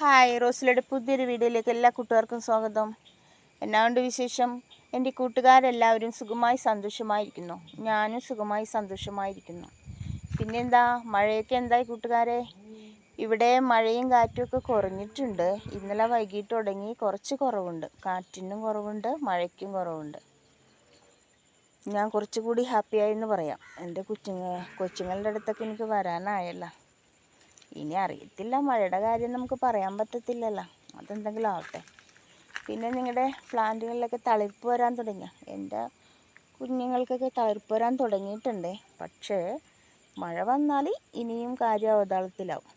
Hi റോസിലയുടെ പുതിയൊരു വീഡിയോയിലേക്ക് എല്ലാ കൂട്ടുകാർക്കും സ്വാഗതം. എന്നാണ്ട് വിശേഷം? എന്റെ കൂട്ടുകാരെല്ലാവരും സുഖമായി സന്തോഷമായിരിക്കുന്നു. ഞാനും സുഖമായി സന്തോഷമായിരിക്കുന്നു. പിന്നെന്താ മഴയൊക്കെ എന്തായി കൂട്ടുകാരെ? ഇവിടെ മഴയും കാറ്റും ഒക്കെ കുറഞ്ഞിട്ടുണ്ട്. ഇന്നലെ വൈകിട്ട് തുടങ്ങി കുറച്ച് കുറവുണ്ട്. കാറ്റിനും കുറവുണ്ട് മഴയ്ക്കും കുറവുണ്ട്. ഞാൻ കുറച്ചുകൂടി ഹാപ്പിയായി എന്ന് പറയാം. എന്റെ കൊച്ചുങ്ങ കൊച്ചുങ്ങളുടെ അടുത്തൊക്കെ എനിക്ക് വരാനായല്ലോ. ഇനി അറിയത്തില്ല. മഴയുടെ കാര്യം നമുക്ക് പറയാൻ പറ്റത്തില്ലല്ലോ. അതെന്തെങ്കിലും ആവട്ടെ. പിന്നെ നിങ്ങളുടെ പ്ലാന്റുകളിലൊക്കെ തളിർപ്പ് വരാൻ തുടങ്ങിയ? എന്റെ കുഞ്ഞുങ്ങൾക്കൊക്കെ തളിർപ്പ് വരാൻ തുടങ്ങിയിട്ടുണ്ട്. പക്ഷേ മഴ വന്നാൽ ഇനിയും കാര്യം അവതാളത്തിലാവും.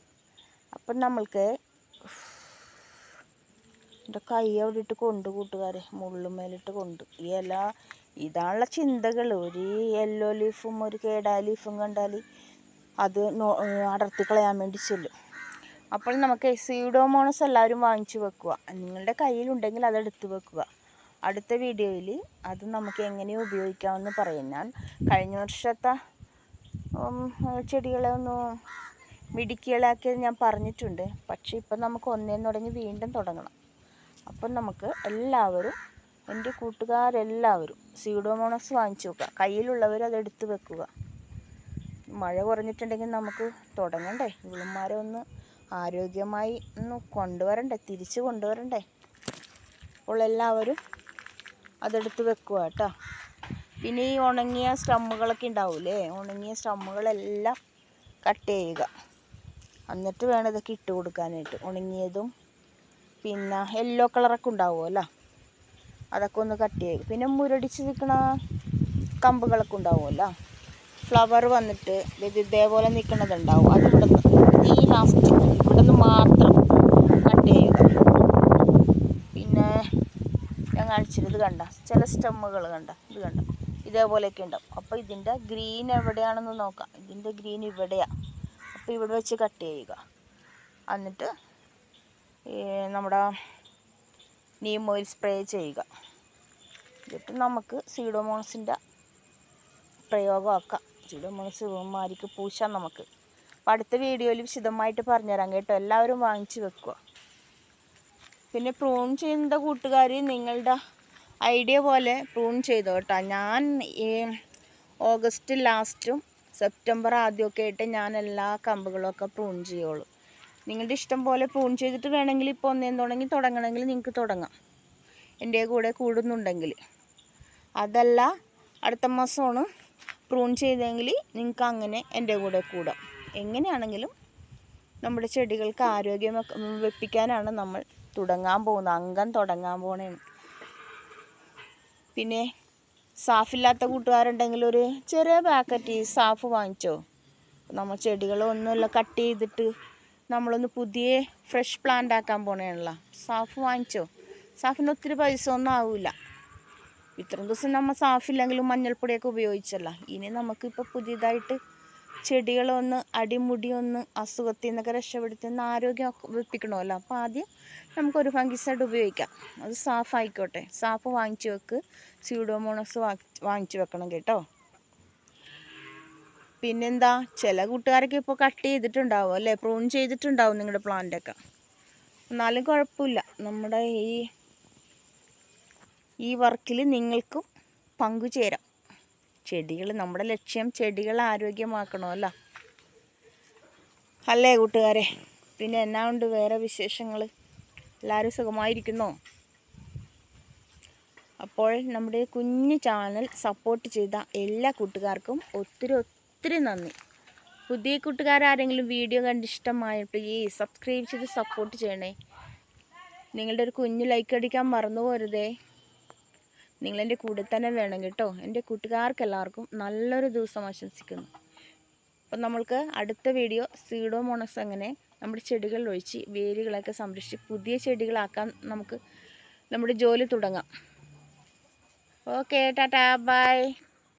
അപ്പം നമ്മൾക്ക് എന്റെ കൈ അവിടെ ഇട്ട് കൊണ്ട് കൂട്ടുകാരെ. മുള്ളുമേലിട്ട് കൊണ്ട്. ഈ ഇല ഇതാണുള്ള ചിന്തകൾ ഒരു യെല്ലോ ലീഫും ഒരു കേടാ ലീഫും കണ്ടാൽ അത് അടർത്തി കളയാൻ വേണ്ടി ചെല്ലും. അപ്പോൾ നമുക്ക് സീഡോമോണസ് എല്ലാവരും വാങ്ങിച്ചു വെക്കുക. നിങ്ങളുടെ കയ്യിലുണ്ടെങ്കിൽ അത് വെക്കുക. അടുത്ത വീഡിയോയിൽ അത് നമുക്ക് എങ്ങനെ ഉപയോഗിക്കാമെന്ന് പറയും. ഞാൻ കഴിഞ്ഞ വർഷത്തെ ചെടികളെ ഒന്ന് മിടുക്കികളാക്കിയത് ഞാൻ പറഞ്ഞിട്ടുണ്ട്. പക്ഷേ ഇപ്പം നമുക്ക് ഒന്നേന്ന് തുടങ്ങി വീണ്ടും തുടങ്ങണം. അപ്പം നമുക്ക് എല്ലാവരും എന്റെ കൂട്ടുകാരെല്ലാവരും സീഡോമോണസ് വാങ്ങിച്ചു വെക്കുക. കയ്യിലുള്ളവർ അത് വെക്കുക. മഴ കുറഞ്ഞിട്ടുണ്ടെങ്കിൽ നമുക്ക് തുടങ്ങണ്ടേ. ഇവളുമാരെ ഒന്ന് ആരോഗ്യമായി ഒന്ന് കൊണ്ടുവരണ്ടേ തിരിച്ചു കൊണ്ടുവരണ്ടേ. അപ്പോൾ എല്ലാവരും അതെടുത്ത് വെക്കുക കേട്ടോ. പിന്നെ ഈ ഉണങ്ങിയ സ്റ്റമ്മുകളൊക്കെ ഉണ്ടാവില്ലേ ഉണങ്ങിയ സ്റ്റമ്മുകളെല്ലാം കട്ട് ചെയ്യുക. എന്നിട്ട് വേണം ഇതൊക്കെ ഇട്ട് കൊടുക്കാനായിട്ട്. ഉണങ്ങിയതും പിന്നെ യെല്ലോ കളറൊക്കെ ഉണ്ടാവുമല്ലോ അതൊക്കെ ഒന്ന് കട്ട് ചെയ്യുക. പിന്നെ മുരടിച്ച് നിൽക്കണ കമ്പുകളൊക്കെ ഉണ്ടാവുമല്ലോ ഫ്ലവർ വന്നിട്ട് ഇത് ഇതേപോലെ നിൽക്കുന്നതുണ്ടാവും അത് ഇവിടെ ഈ ലാസ്റ്റ് ഇവിടെ നിന്ന് മാത്രം കട്ട് ചെയ്യുക. പിന്നെ ഞാൻ കാണിച്ചത് ഇത് കണ്ട ചില സ്റ്റെമ്മുകൾ കണ്ട ഇത് കണ്ട. ഇതേപോലെയൊക്കെ ഉണ്ടാവും. അപ്പോൾ ഇതിന്റെ ഗ്രീൻ എവിടെയാണെന്ന് നോക്കാം. ഇതിന്റെ ഗ്രീൻ ഇവിടെയാണ് അപ്പോൾ ഇവിടെ വെച്ച് കട്ട് ചെയ്യുക. എന്നിട്ട് നമ്മുടെ നീം ഓയിൽ സ്പ്രേ ചെയ്യുക. എന്നിട്ട് നമുക്ക് സീഡോമോൺസിന്റെ പ്രയോഗമാക്കാം. സീഡോമോൺസ് മാരിക്ക് പൂശാം നമുക്ക്. അപ്പം അടുത്ത വീഡിയോയിൽ വിശദമായിട്ട് പറഞ്ഞുതരാം കേട്ടോ. എല്ലാവരും വാങ്ങിച്ച് വെക്കുക പിന്നെ പ്രൂൺ ചെയ്യുന്ന കൂട്ടുകാർ നിങ്ങളുടെ ഐഡിയ പോലെ പ്രൂൺ ചെയ്തോ കേട്ടോ. ഞാൻ ഈ ഓഗസ്റ്റ് ലാസ്റ്റും സെപ്റ്റംബർ ആദ്യമൊക്കെ ആയിട്ട് ഞാൻ എല്ലാ കമ്പുകളൊക്കെ പ്രൂൺ ചെയ്യുള്ളൂ. നിങ്ങളുടെ ഇഷ്ടം പോലെ പ്രൂൺ ചെയ്തിട്ട് വേണമെങ്കിൽ ഇപ്പോൾ ഒന്നേന്ന് തുടങ്ങി തുടങ്ങണമെങ്കിൽ നിങ്ങൾക്ക് തുടങ്ങാം. എന്റെ കൂടെ കൂടുന്നുണ്ടെങ്കിൽ. അതല്ല അടുത്ത മാസമാണ് പ്രൂൺ ചെയ്തെങ്കിൽ നിങ്ങൾക്ക് അങ്ങനെ എന്റെ കൂടെ കൂടാം. എങ്ങനെയാണെങ്കിലും നമ്മുടെ ചെടികൾക്ക് ആരോഗ്യം വെപ്പിക്കാനാണ് നമ്മൾ തുടങ്ങാൻ പോകുന്നത്. അംഗം തുടങ്ങാൻ പോണേ പിന്നെ സാഫില്ലാത്ത കൂട്ടുകാരുണ്ടെങ്കിൽ ഒരു ചെറിയ പാക്കറ്റ് സാഫ് വാങ്ങിച്ചോ? നമ്മൾ ചെടികളൊന്നുമില്ല കട്ട് ചെയ്തിട്ട് നമ്മളൊന്ന് പുതിയ ഫ്രഷ് പ്ലാന്റ് ആക്കാൻ പോണേണല്ലോ സാഫ് വാങ്ങിച്ചോ? സാഫിന് ഒത്തിരി പൈസ ഒന്നും ആവില്ല ഇത്രയും ദിവസം നമ്മൾ സാഫില്ലെങ്കിലും മഞ്ഞൾപ്പൊടിയൊക്കെ ഉപയോഗിച്ചല്ല. ഇനി നമുക്കിപ്പോൾ പുതിയതായിട്ട് ചെടികളൊന്ന് അടിമുടി ഒന്ന് അസുഖത്തിൽ നിന്നൊക്കെ രക്ഷപ്പെടുത്തി ഒന്ന് ആരോഗ്യം വെപ്പിക്കണമല്ലോ. അപ്പോൾ ആദ്യം നമുക്കൊരു ഫംഗിസൈഡ് ഉപയോഗിക്കാം. അത് സാഫ് ആയിക്കോട്ടെ സാഫ് വാങ്ങിച്ചു വെക്ക്. സ്യൂഡോമോണസ് വാങ്ങിച്ചു വെക്കണം കേട്ടോ. പിന്നെന്താ? ചില കൂട്ടുകാരൊക്കെ ഇപ്പോൾ കട്ട് ചെയ്തിട്ടുണ്ടാവും അല്ലേ? പ്രൂൺ ചെയ്തിട്ടുണ്ടാവും നിങ്ങളുടെ പ്ലാന്റൊക്കെ. എന്നാലും കുഴപ്പമില്ല. നമ്മുടെ ഈ ഈ വർക്കിൽ നിങ്ങൾക്കും പങ്കുചേരാം. ചെടികൾ നമ്മുടെ ലക്ഷ്യം ചെടികൾ ആരോഗ്യമാക്കണമല്ലോ. അല്ലേ കൂട്ടുകാരെ? പിന്നെ എന്നാ ഉണ്ട് വേറെ വിശേഷങ്ങൾ? എല്ലാവരും സുഖമായിരിക്കുന്നോ? അപ്പോൾ നമ്മുടെ കുഞ്ഞു ചാനൽ സപ്പോർട്ട് ചെയ്ത എല്ലാ കൂട്ടുകാർക്കും ഒത്തിരി ഒത്തിരി നന്ദി. പുതിയ കൂട്ടുകാരാരെങ്കിലും വീഡിയോ കണ്ട് ഇഷ്ടമായ പ്ലീസ് സബ്സ്ക്രൈബ് ചെയ്ത് സപ്പോർട്ട് ചെയ്യണേ. നിങ്ങളുടെ ഒരു കുഞ്ഞു ലൈക്ക് അടിക്കാൻ മറന്നു പോരുതേ. നിങ്ങളെന്റെ കൂടെ തന്നെ വേണം കേട്ടോ. എന്റെ കൂട്ടുകാർക്ക് എല്ലാവർക്കും നല്ലൊരു ദിവസം ആശംസിക്കുന്നു. അപ്പം നമ്മൾക്ക് അടുത്ത വീഡിയോ സീഡോമോണസ് അങ്ങനെ നമ്മുടെ ചെടികളിൽ ഒഴിച്ച് വേരുകളൊക്കെ സംരക്ഷിച്ച് പുതിയ ചെടികളാക്കാൻ നമുക്ക് നമ്മുടെ ജോലി തുടങ്ങാം. ഓക്കെ ടാറ്റാ. ബൈ